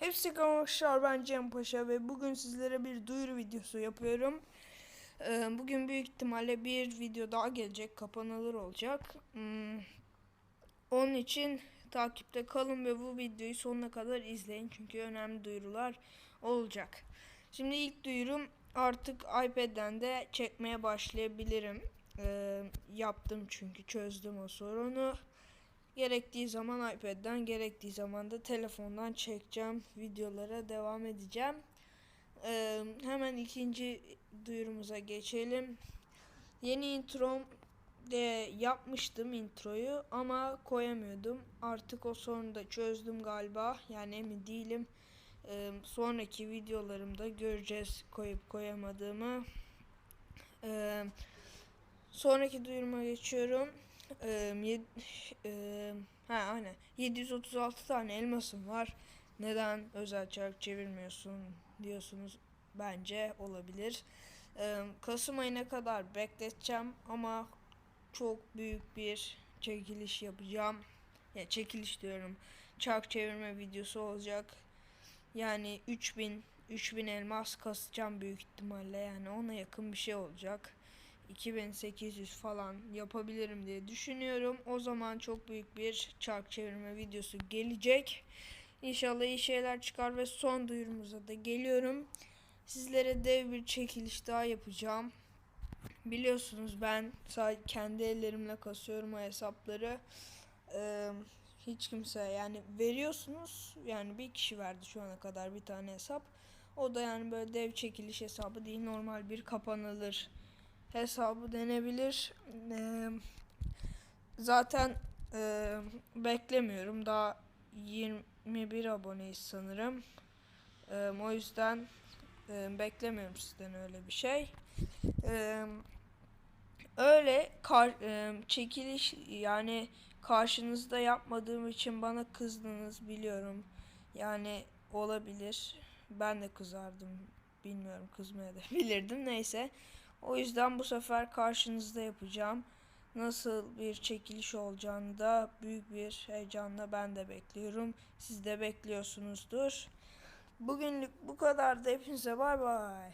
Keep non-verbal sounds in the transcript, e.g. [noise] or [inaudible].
Hepsi arkadaşlar ben Cem Paşa ve bugün sizlere bir duyuru videosu yapıyorum. Ee, bugün büyük ihtimalle bir video daha gelecek, kapanılır olacak. Hmm, Onun için takipte kalın ve bu videoyu sonuna kadar izleyin çünkü önemli duyurular olacak. Şimdi ilk duyurum artık iPad'den de çekmeye başlayabilirim. Ee, yaptım çünkü çözdüm o sorunu. Gerektiği zaman iPad'den, gerektiği zaman da telefondan çekeceğim. Videolara devam edeceğim. Ee, hemen ikinci duyurumuza geçelim. Yeni introm de yapmıştım introyu ama koyamıyordum. Artık o sorunu da çözdüm galiba. Yani emin değilim. Ee, sonraki videolarımda göreceğiz koyup koyamadığımı. Ee, sonraki duyuruma geçiyorum. Ee, yed- ee, ha aynen 736 tane elmasım var. Neden özel çark çevirmiyorsun diyorsunuz. Bence olabilir. Kasım ayına kadar bekleteceğim ama çok büyük bir çekiliş yapacağım. Ya çekiliş diyorum. Çark çevirme videosu olacak. Yani 3000 3000 elmas kasacağım büyük ihtimalle. Yani ona yakın bir şey olacak. 2800 falan yapabilirim diye düşünüyorum. O zaman çok büyük bir çark çevirme videosu gelecek. İnşallah iyi şeyler çıkar ve son duyurumuza da geliyorum. Sizlere dev bir çekiliş daha yapacağım. Biliyorsunuz ben sadece kendi ellerimle kasıyorum o hesapları. Ee, hiç kimse yani veriyorsunuz yani bir kişi verdi şu ana kadar bir tane hesap. O da yani böyle dev çekiliş hesabı değil normal bir kapanılır hesabı denebilir. Ee, zaten e, beklemiyorum. Daha 21 aboneyiz sanırım. Ee, o yüzden e, beklemiyorum sizden öyle bir şey. Ee, öyle kar, e, çekiliş yani karşınızda yapmadığım için bana kızdınız biliyorum. Yani olabilir. Ben de kızardım. Bilmiyorum kızmaya da [laughs] bilirdim. Neyse. O yüzden bu sefer karşınızda yapacağım. Nasıl bir çekiliş olacağını da büyük bir heyecanla ben de bekliyorum. Siz de bekliyorsunuzdur. Bugünlük bu kadar da hepinize bay bay.